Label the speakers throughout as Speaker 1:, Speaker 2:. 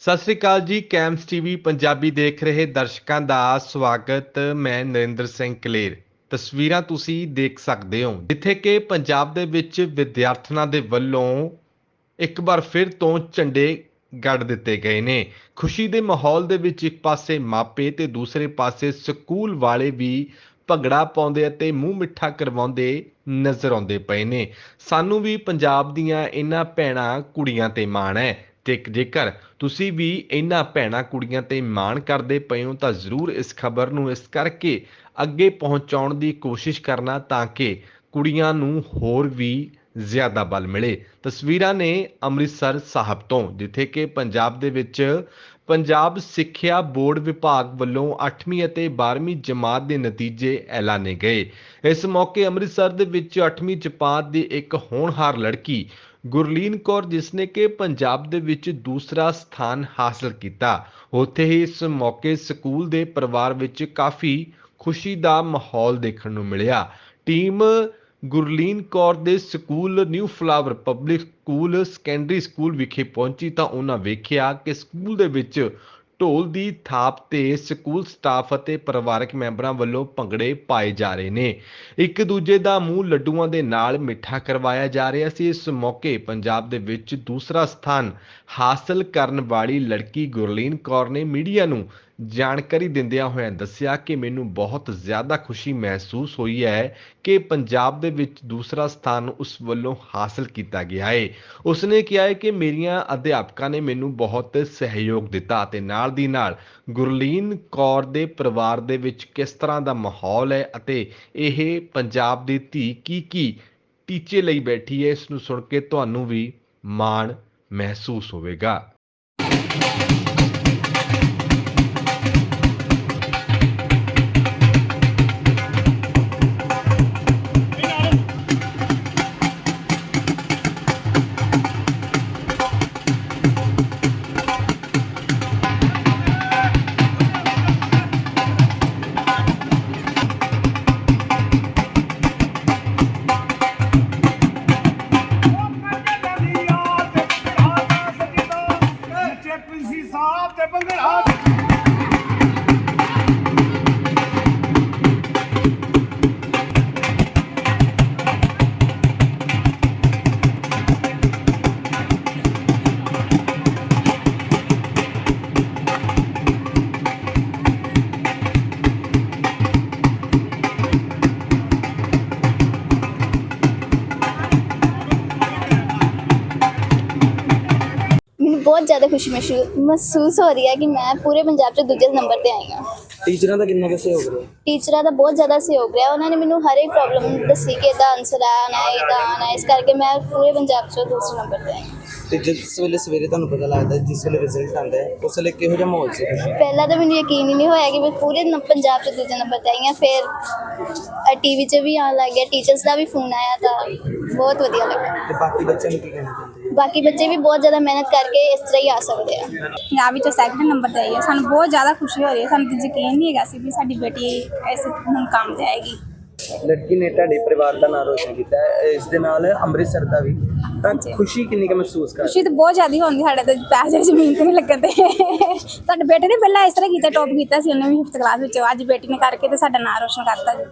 Speaker 1: ਸਤਿ ਸ੍ਰੀ ਅਕਾਲ ਜੀ, camps TV Punjabi ਦੇਖ ਰਹੇ ਦਰਸ਼ਕਾਂ ਦਾ ਸਵਾਗਤ। ਮੈਂ ਨਰਿੰਦਰ ਸਿੰਘ ਕਲੇਰ। ਤਸਵੀਰਾਂ ਤੁਸੀਂ ਦੇਖ ਸਕਦੇ ਹੋ। ਜਿੱਥੇ ਕਿ ਪੰਜਾਬ ਦੇ ਵਿੱਚ ਵਿਦਿਆਰਥਣਾਂ ਦੇ ਵੱਲੋਂ ਇੱਕ ਵਾਰ ਫਿਰ ਤੋਂ ਝੰਡੇ ਗੱਡ ਦਿੱਤੇ ਗਏ ਨੇ। ਖੁਸ਼ੀ ਦੇ ਮਾਹੌਲ ਦੇ ਵਿੱਚ ਇੱਕ ਪਾਸੇ ਮਾਪੇ ਤੇ ਦੂਸਰੇ ਪਾਸੇ ਸਕੂਲ ਵਾਲੇ ਵੀ ਭੰਗੜਾ ਪਾਉਂਦੇ ਅਤੇ ਮੂੰਹ ਮਿੱਠਾ ਕਰਵਾਉਂਦੇ ਨਜ਼ਰ ਆਉਂਦੇ ਪਏ ਨੇ। ਸਾਨੂੰ ਵੀ ਪੰਜਾਬ ਦੀਆਂ ਇਹਨਾਂ ਭੈਣਾਂ, ਕੁੜੀਆਂ ਤੇ ਮਾਣ ਹੈ। ਤੇ ਜੇਕਰ ਤੁਸੀਂ ਵੀ ਇਹਨਾਂ ਭੈਣਾਂ ਕੁੜੀਆਂ ਤੇ ਮਾਣ ਕਰਦੇ ਪਏ ਹੋ, ਤਾਂ ਜ਼ਰੂਰ ਇਸ ਖਬਰ ਨੂੰ ਇਸ ਕਰਕੇ ਅੱਗੇ ਪਹੁੰਚਾਉਣ ਦੀ ਕੋਸ਼ਿਸ਼ ਕਰਨਾ ਤਾਂ ਕਿ ਕੁੜੀਆਂ ਨੂੰ ਹੋਰ ਵੀ ਜ਼ਿਆਦਾ ਬਲ ਮਿਲੇ। ਤਸਵੀਰਾਂ ਨੇ ਅੰਮ੍ਰਿਤਸਰ ਸਾਹਿਬ ਤੋਂ, ਜਿੱਥੇ ਕਿ ਪੰਜਾਬ ਦੇ ਵਿੱਚ ਪੰਜਾਬ ਸਿੱਖਿਆ ਬੋਰਡ ਵਿਭਾਗ ਵੱਲੋਂ 8ਵੀਂ ਅਤੇ 12ਵੀਂ ਜਮਾਤ ਦੇ ਨਤੀਜੇ ਐਲਾਨੇ ਗਏ। ਇਸ ਮੌਕੇ ਅੰਮ੍ਰਿਤਸਰ ਦੇ ਵਿੱਚ 8ਵੀਂ ਜਮਾਤ ਦੀ ਇੱਕ ਹੋਣਹਾਰ ਲੜਕੀ ਗੁਰਲੀਨ ਕੌਰ ਜਿਸ ਨੇ ਕਿ ਪੰਜਾਬ ਦੇ ਵਿੱਚ ਦੂਸਰਾ ਸਥਾਨ ਹਾਸਲ ਕੀਤਾ, ਉੱਥੇ ਹੀ ਇਸ ਮੌਕੇ ਸਕੂਲ ਦੇ ਪਰਿਵਾਰ ਵਿੱਚ ਕਾਫੀ ਖੁਸ਼ੀ ਦਾ ਮਾਹੌਲ ਦੇਖਣ ਨੂੰ ਮਿਲਿਆ। ਟੀਮ ਗੁਰਲੀਨ ਕੌਰ ਦੇ school new flower public school, secondary school ਵਿਖੇ ਪਹੁੰਚੀ ਤਾਂ ਉਹਨਾਂ ਵੇਖਿਆ ਕਿ ਸਕੂਲ ਦੇ ਵਿੱਚ ਢੋਲ ਦੀ ਥਾਪ ਤੇ ਸਕੂਲ ਸਟਾਫ ਅਤੇ ਪਰਿਵਾਰਕ ਮੈਂਬਰਾਂ ਵੱਲੋਂ ਭੰਗੜੇ ਪਾਏ ਜਾ ਰਹੇ ਨੇ। ਇੱਕ ਦੂਜੇ ਦਾ ਮੂੰਹ ਲੱਡੂਆਂ ਦੇ ਨਾਲ ਮਿੱਠਾ ਕਰਵਾਇਆ ਜਾ ਰਿਹਾ ਸੀ। ਇਸ ਮੌਕੇ ਪੰਜਾਬ ਦੇ ਵਿੱਚ ਦੂਸਰਾ ਸਥਾਨ ਹਾਸਲ ਕਰਨ ਵਾਲੀ ਲੜਕੀ ਗੁਰਲੀਨ ਕੌਰ ਨੇ ਮੀਡੀਆ ਨੂੰ ਜਾਣਕਾਰੀ ਦਿੰਦਿਆਂ ਹੋਇਆਂ ਦੱਸਿਆ ਕਿ ਮੈਨੂੰ ਬਹੁਤ ਜ਼ਿਆਦਾ ਖੁਸ਼ੀ ਮਹਿਸੂਸ ਹੋਈ ਹੈ ਕਿ ਪੰਜਾਬ ਦੇ ਵਿੱਚ ਦੂਸਰਾ ਸਥਾਨ ਉਸ ਵੱਲੋਂ ਹਾਸਲ ਕੀਤਾ ਗਿਆ ਹੈ ਉਸਨੇ ਕਿਹਾ ਹੈ ਕਿ ਮੇਰੀਆਂ ਅਧਿਆਪਕਾਂ ਨੇ ਮੈਨੂੰ ਬਹੁਤ ਸਹਿਯੋਗ ਦਿੱਤਾ ਅਤੇ ਨਾਲ ਦੀ ਨਾਲ ਗੁਰਲੀਨ ਕੌਰ ਦੇ ਪਰਿਵਾਰ ਦੇ ਵਿੱਚ ਕਿਸ ਤਰ੍ਹਾਂ ਦਾ ਮਾਹੌਲ ਹੈ ਅਤੇ ਇਹ ਪੰਜਾਬ ਦੀ ਧੀ ਕੀ ਕੀ ਟੀਚੇ ਲਈ ਬੈਠੀ ਹੈ, ਇਸ ਨੂੰ ਸੁਣ ਕੇ ਤੁਹਾਨੂੰ ਵੀ ਮਾਣ ਮਹਿਸੂਸ ਹੋਵੇਗਾ।
Speaker 2: ਸੀ ਸਾਹਿਬ ਤੇ ਬੰਗੜਾ
Speaker 3: ਬਹੁਤ ਜ਼ਿਆਦਾ ਖੁਸ਼ੀ ਮਹਿਸੂ- ਮਹਿਸੂਸ ਹੋ ਰਹੀ ਹੈ ਕਿ ਮੈਂ ਪੂਰੇ ਪੰਜਾਬ 'ਚ ਦੂਜੇ ਨੰਬਰ ਤੇ ਆਈ ਹਾਂ।
Speaker 4: ਟੀਚਰਾਂ ਦਾ ਕਿੰਨਾ ਕੁ ਸਹਿਯੋਗ ਰਿਹਾ?
Speaker 3: ਟੀਚਰਾਂ ਦਾ ਬਹੁਤ ਜ਼ਿਆਦਾ ਸਹਿਯੋਗ ਰਿਹਾ। ਉਹਨਾਂ ਨੇ ਮੈਨੂੰ ਹਰ ਇੱਕ ਪ੍ਰੋਬਲਮ ਦੱਸੀ ਕਿ ਇਹਦਾ ਆਨਸਰ ਆ ਹੈ ਇਹਦਾ ਆਉਣਾ ਹੈ ਇਸ ਕਰਕੇ ਮੈਂ ਪੂਰੇ ਪੰਜਾਬ 'ਚ ਦੂਸਰੇ ਨੰਬਰ ਤੇ ਆਈ ਹਾਂ।
Speaker 4: ਤੇ ਜਿਸ ਵੇਲੇ ਸਵੇਰੇ ਤੁਹਾਨੂੰ ਪਤਾ ਲੱਗਦਾ ਹੈ, ਜਿਸ ਵੇਲੇ ਰਿਜ਼ਲਟ ਆਉਂਦਾ ਹੈ ਉਸ ਵੇਲੇ ਕਿਹੋ ਜਿਹਾ ਮਾਹੌਲ ਸੀ?
Speaker 3: ਪਹਿਲਾਂ ਤਾਂ ਮੈਨੂੰ ਯਕੀਨ ਹੀ ਨਹੀਂ ਹੋਇਆ ਕਿ ਮੈਂ ਪੂਰੇ ਨ- ਪੰਜਾਬ 'ਚ ਦੂਜੇ ਨੰਬਰ ਤੇ ਆਈ ਹਾਂ। ਫਿਰ ਟੀਵੀ 'ਚ ਵੀ ਆਉਣ ਲੱਗ ਗਿਆ। ਟੀਚਰਸ ਦਾ ਵੀ ਫੋਨ ਆਇਆ ਤਾਂ ਬਹੁਤ ਵਧੀਆ ਲੱਗਾ
Speaker 4: ਤੇ ਬਾਕੀ ਬੱਚਿਆਂ ਨੂੰ ਕੀ ਕਹਿਣਾ ਚਾਹੁੰਦੇ
Speaker 3: ਬਾਕੀ ਬੱਚੇ ਵੀ ਬਹੁਤ ਜ਼ਿਆਦਾ ਮਿਹਨਤ ਕਰਕੇ ਇਸ ਤਰ੍ਹਾਂ ਹੀ ਆ ਸਕਦੇ ਆ।
Speaker 5: ਪੰਜਾਬ ਵਿੱਚੋਂ ਸੈਕਿੰਡ ਨੰਬਰ ਤੇ ਆਈ ਹੈ ਸਾਨੂੰ ਬਹੁਤ ਜ਼ਿਆਦਾ ਖੁਸ਼ੀ ਹੋ ਰਹੀ ਹੈ। ਸਾਨੂੰ ਤਾਂ ਯਕੀਨ ਨਹੀਂ ਹੈਗਾ ਸੀ ਵੀ ਸਾਡੀ ਬੇਟੀ ਇਸ ਮੁਕਾਮ ਤੇ ਆਏਗੀ।
Speaker 4: ਲੜਕੀ ਨੇ ਤੁਹਾਡੇ ਪਰਿਵਾਰ ਦਾ ਨਾਮ ਰੋਸ਼ਨ ਕੀਤਾ ਹੈ। ਇਸ ਦੇ ਨਾਲ ਅੰਮ੍ਰਿਤਸਰ ਦਾ ਵੀ। ਤਾਂ ਖੁਸ਼ੀ ਕਿੰਨੀ ਕੁ ਮਹਿਸੂਸ ਕਰ
Speaker 5: ਖੁਸ਼ੀ ਤਾਂ ਬਹੁਤ ਜ਼ਿਆਦਾ ਹੁੰਦੀ ਸਾਡੇ ਤੇ ਪੈਸੇ ਜ਼ਮੀਨ ਤੇ ਨਹੀਂ ਲੱਗਣ ਤੇ ਸਾਡੇ ਬੇਟੇ ਨੇ ਪਹਿਲਾਂ ਇਸ ਤਰ੍ਹਾਂ ਕੀਤਾ ਟੌਪ ਕੀਤਾ ਸੀ ਉਹਨੇ ਵੀ 5th ਕਲਾਸ ਵਿੱਚ। ਅੱਜ ਬੇਟੀ ਨੇ ਕਰਕੇ ਤੇ ਸਾਡਾ ਨਾਮ ਰੋਸ਼ਨ ਕਰਤਾ ਜੀ।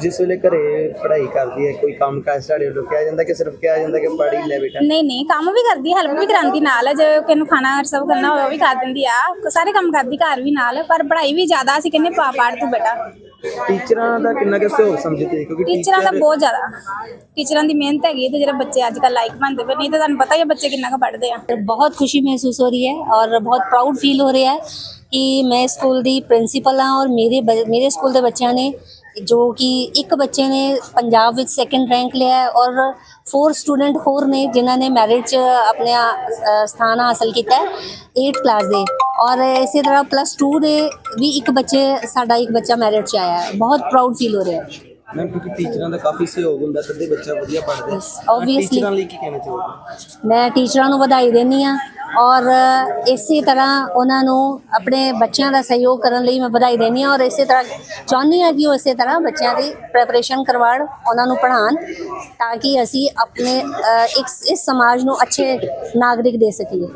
Speaker 4: ਜਿਸ ਵੇਲੇ ਘਰੇ ਪੜ੍ਹਾਈ ਕਰਦੀ ਹੈ ਕੋਈ ਕੰਮ ਕਾਜ ਤੁਹਾਡੇ ਵੱਲੋਂ ਕਿਹਾ ਜਾਂਦਾ ਕਿ ਸਿਰਫ ਕਿਹਾ ਜਾਂਦਾ ਕਿ ਪੜ੍ਹ ਹੀ ਲੈ ਬੇਟਾ?
Speaker 5: ਨਹੀਂ ਨਹੀਂ ਕੰਮ ਵੀ ਕਰਦੀ ਹੈਲਪ ਵੀ ਕਰਾਂਦੀ ਨਾਲ। ਜੇ ਕਿਸੇ ਨੂੰ ਖਾਣਾ ਸਭ ਕਰਨਾ ਹੋਵੇ ਉਹ ਵੀ ਕਰ ਦਿੰਦੀ ਆ। ਸਾਰੇ ਕੰਮ ਕਰਦੀ ਘਰ ਵੀ ਨਾਲ। ਪਰ ਪੜ੍ਹਾਈ ਵੀ ਜ਼ਿਆਦਾ ਅਸੀਂ ਕਹਿੰਦੇ ਪਾ ਪੜ ਤੂੰ ਬੇਟਾ।
Speaker 4: ਟੀਚਰਾਂ ਦਾ ਕਿੰਨਾ ਕੁ ਸਹਿਯੋਗ ਸਮਝਦੇ ਕਿਉਂਕਿ
Speaker 5: ਟੀਚਰਾਂ ਦਾ ਬਹੁਤ ਜ਼ਿਆਦਾ। ਟੀਚਰਾਂ ਦੀ ਮਿਹਨਤ ਹੈਗੀ ਤੇ ਜਿਹੜੇ ਬੱਚੇ ਅੱਜ ਕੱਲ ਲਾਇਕ ਬਣਦੇ ਪਏ ਨਹੀਂ ਤਾਂ ਤੁਹਾਨੂੰ ਪਤਾ ਹੀ ਹੈ ਬੱਚੇ ਕਿੰਨਾ ਕੁ ਪੜ੍ਹਦੇ ਆ।
Speaker 6: ਬਹੁਤ ਖੁਸ਼ੀ ਮਹਿਸੂਸ ਹੋ ਰਹੀ ਹੈ ਔਰ ਬਹੁਤ ਪ੍ਰਾਊਡ ਫੀਲ ਹੋ ਰਿਹਾ ਹੈ ਕਿ ਮੈਂ ਸਕੂਲ ਦੀ ਪ੍ਰਿੰਸੀਪਲ ਹਾਂ ਔਰ ਮੇਰੇ ਮੇਰੇ ਸਕੂਲ ਦੇ ਬੱਚਿਆਂ ਨੇ ਜੋ ਕਿ ਇੱਕ ਬੱਚੇ ਨੇ ਪੰਜਾਬ ਵਿੱਚ ਸੈਕੰਡ ਰੈਂਕ ਲਿਆ ਹੈ ਔਰ ਫੋਰ ਸਟੂਡੈਂਟ ਹੋਰ ਨੇ ਜਿਨ੍ਹਾਂ ਨੇ ਮੈਰਿਟ 'ਚ ਆਪਣੇ ਸਥਾਨ ਹਾਸਲ ਕੀਤਾ ਹੈ 8th ਕਲਾਸ ਦੇ। ਔਰ ਇਸੇ ਤਰ੍ਹਾਂ ਪਲੱਸ 2 ਦੇ ਵੀ ਇੱਕ ਬੱਚੇ ਸਾਡਾ ਇੱਕ ਬੱਚਾ ਮੈਰਿਟ 'ਚ ਆਇਆ ਹੈ। ਬਹੁਤ ਪ੍ਰਾਊਡ ਫੀਲ ਹੋ ਰਿਹਾ ਹੈ।
Speaker 4: ਮੈਮ ਕਿਉਂਕਿ ਟੀਚਰਾਂ ਦਾ ਕਾਫੀ ਸਹਿਯੋਗ ਹੁੰਦਾ ਤਦੇ ਬੱਚਾ ਵਧੀਆ ਪੜ੍ਹਦਾ।
Speaker 6: Obviously.
Speaker 4: ਟੀਚਰਾਂ ਲਈ ਕੀ ਕਹਿਣਾ ਚਾਹੋਗੇ?
Speaker 6: ਮੈਂ ਟੀਚਰਾਂ ਨੂੰ ਵਧਾਈ ਦਿੰਦੀ ਆ ਔਰ ਇਸੇ ਤਰ੍ਹਾਂ ਉਹਨਾਂ ਨੂੰ ਆਪਣੇ ਬੱਚਿਆਂ ਦਾ ਸਹਿਯੋਗ ਕਰਨ ਲਈ ਮੈਂ ਵਧਾਈ ਦਿੰਦੀ ਆ ਔਰ ਇਸੇ ਤਰ੍ਹਾਂ ਚਾਹੁੰਦੀ ਆ ਕਿ ਉਹ ਇਸੇ ਤਰ੍ਹਾਂ ਬੱਚਿਆਂ ਦੀ ਪ੍ਰੈਪਰੇਸ਼ਨ ਕਰਵਾਉਣ ਉਹਨਾਂ ਨੂੰ ਪੜ੍ਹਾਉਣ ਤਾਂ ਕਿ ਅਸੀਂ ਆਪਣੇ ਇੱਕ ਇਸ ਸਮਾਜ ਨੂੰ ਅੱਛੇ ਨਾਗਰਿਕ ਦੇ ਸਕੀਏ।